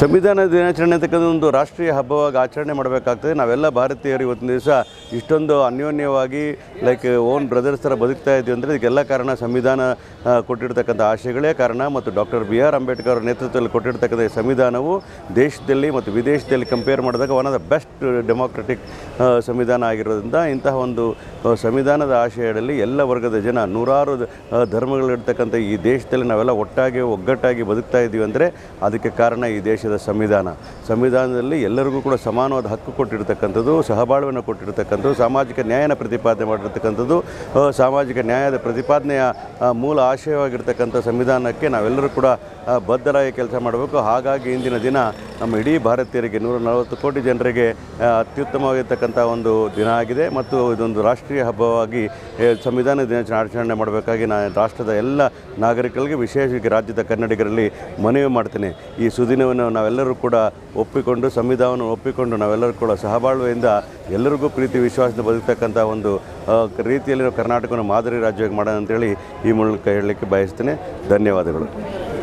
ಸಂವಿಧಾನ ದಿನಾಚರಣೆ ಅಂತಕ್ಕಂಥ ಒಂದು ರಾಷ್ಟ್ರೀಯ ಹಬ್ಬವಾಗಿ ಆಚರಣೆ ಮಾಡಬೇಕಾಗ್ತದೆ. ನಾವೆಲ್ಲ ಭಾರತೀಯರು ಇವತ್ತಿನ ದಿವಸ ಇಷ್ಟೊಂದು ಅನ್ಯೋನ್ಯವಾಗಿ ಲೈಕ್ ಓನ್ ಬ್ರದರ್ಸ್ ಥರ ಬದುಕ್ತಾ ಇದ್ದೀವಿ ಅಂದರೆ ಇದಕ್ಕೆಲ್ಲ ಕಾರಣ ಸಂವಿಧಾನ ಕೊಟ್ಟಿರ್ತಕ್ಕಂಥ ಆಶಯಗಳೇ ಕಾರಣ. ಮತ್ತು ಡಾಕ್ಟರ್ ಬಿ ಆರ್ ಅಂಬೇಡ್ಕರ್ ಅವರ ನೇತೃತ್ವದಲ್ಲಿ ಕೊಟ್ಟಿರ್ತಕ್ಕಂಥ ಸಂವಿಧಾನವು ದೇಶದಲ್ಲಿ ಮತ್ತು ವಿದೇಶದಲ್ಲಿ ಕಂಪೇರ್ ಮಾಡಿದಾಗ one of the best democratic ಸಂವಿಧಾನ ಆಗಿರೋದ್ರಿಂದ ಇಂತಹ ಒಂದು ಸಂವಿಧಾನದ ಆಶಯದಲ್ಲಿ ಎಲ್ಲ ವರ್ಗದ ಜನ, ನೂರಾರು ಧರ್ಮಗಳಿರ್ತಕ್ಕಂಥ ಈ ದೇಶದಲ್ಲಿ ನಾವೆಲ್ಲ ಒಟ್ಟಾಗಿ, ಒಗ್ಗಟ್ಟಾಗಿ ಬದುಕ್ತಾ ಇದ್ದೀವಿ ಅಂದರೆ ಅದಕ್ಕೆ ಕಾರಣ ಈ ದೇಶದ ಸಂವಿಧಾನ. ಸಂವಿಧಾನದಲ್ಲಿ ಎಲ್ಲರಿಗೂ ಕೂಡ ಸಮಾನವಾದ ಹಕ್ಕು ಕೊಟ್ಟಿರ್ತಕ್ಕಂಥದ್ದು, ಸಹಬಾಳ್ವೆಯನ್ನು ಕೊಟ್ಟಿರ್ತಕ್ಕಂಥದ್ದು, ಸಾಮಾಜಿಕ ನ್ಯಾಯನ ಪ್ರತಿಪಾದನೆ ಮಾಡಿರ್ತಕ್ಕಂಥದ್ದು ಸಾಮಾಜಿಕ ನ್ಯಾಯದ ಪ್ರತಿಪಾದನೆಯ ಮೂಲ ಆಶಯವಾಗಿರ್ತಕ್ಕಂಥ ಸಂವಿಧಾನಕ್ಕೆ ನಾವೆಲ್ಲರೂ ಕೂಡ ಬದ್ಧರಾಗಿ ಕೆಲಸ ಮಾಡಬೇಕು. ಹಾಗಾಗಿ ಇಂದಿನ ದಿನ ನಮ್ಮ ಇಡೀ ಭಾರತೀಯರಿಗೆ ನೂರ ನಲವತ್ತು ಕೋಟಿ ಜನರಿಗೆ ಅತ್ಯುತ್ತಮವಾಗಿರ್ತಕ್ಕಂಥ ಒಂದು ದಿನ ಆಗಿದೆ. ಮತ್ತು ಇದೊಂದು ರಾಷ್ಟ್ರೀಯ ಹಬ್ಬವಾಗಿ ಸಂವಿಧಾನ ದಿನಾಚರಣೆ ಆಚರಣೆ ಮಾಡಬೇಕಾಗಿ ನಾನು ರಾಷ್ಟ್ರದ ಎಲ್ಲ ನಾಗರಿಕರಿಗೆ, ವಿಶೇಷವಾಗಿ ರಾಜ್ಯದ ಕನ್ನಡಿಗರಲ್ಲಿ ಮನವಿ ಮಾಡ್ತೇನೆ. ಈ ಸುದಿನವನ್ನು ನಾವೆಲ್ಲರೂ ಕೂಡ ಒಪ್ಪಿಕೊಂಡು, ಸಂವಿಧಾನವನ್ನು ಒಪ್ಪಿಕೊಂಡು ನಾವೆಲ್ಲರೂ ಕೂಡ ಸಹಬಾಳ್ವೆಯಿಂದ ಎಲ್ಲರಿಗೂ ಪ್ರೀತಿ, ವಿಶ್ವಾಸದಿಂದ ಬದುಕ್ತಕ್ಕಂಥ ಒಂದು ರೀತಿಯಲ್ಲಿ ಕರ್ನಾಟಕವನ್ನು ಮಾದರಿ ರಾಜ್ಯವಾಗಿ ಮಾಡೋಣ ಅಂತೇಳಿ ಈ ಮೂಲಕ ಹೇಳಲಿಕ್ಕೆ ಬಯಸ್ತೇನೆ. ಧನ್ಯವಾದಗಳು.